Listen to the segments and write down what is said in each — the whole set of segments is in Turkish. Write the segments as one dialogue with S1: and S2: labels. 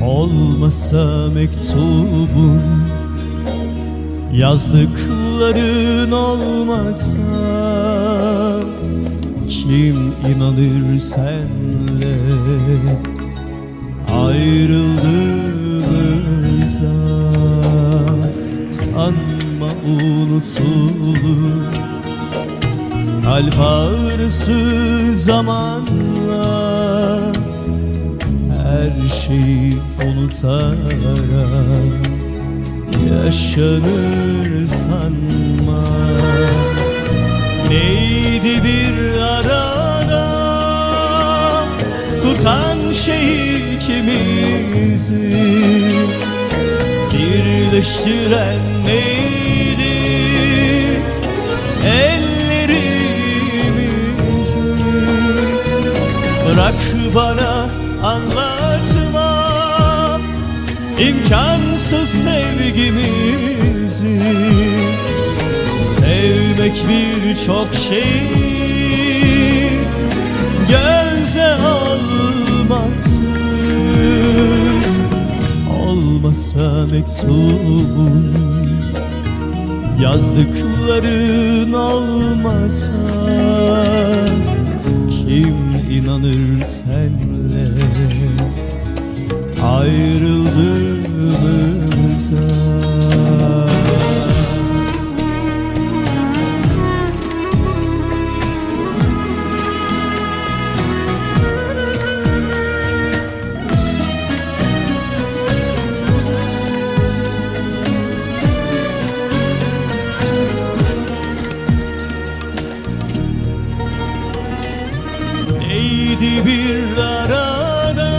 S1: Olmasa mektubun Yazdıkların olmasa Kim inanır senle? Ayrıldığımıza Sanma unutulur. Kalp ağrısı zamanla her şeyi unutarak yaşanır sanma. Neydi bir arada? Tutan şey ikimizi Birleştiren neydi? Ellerimizi. Bırak bana anlatma imkansız sevgimizi Sevmek birçok şey. Göze almaktır Olmasa mektubun yazdıkların olmasa kim inanır senle ayrıldığımıza Neydi arada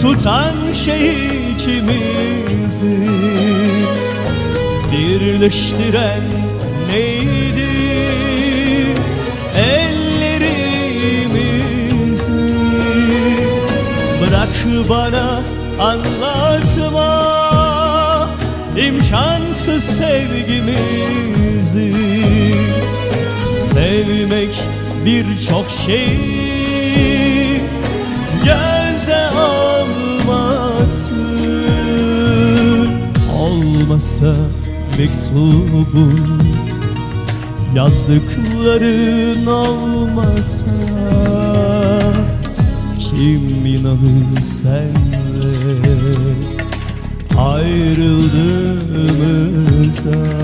S1: tutan şey ikimizi Birleştiren neydi? Ellerimizi Bırak bana anlatma. İmkansız sevgimizi Sevmek birçok şey Olmasa mektubun yazdıkların olmasa Kim inanır senle ayrıldığımıza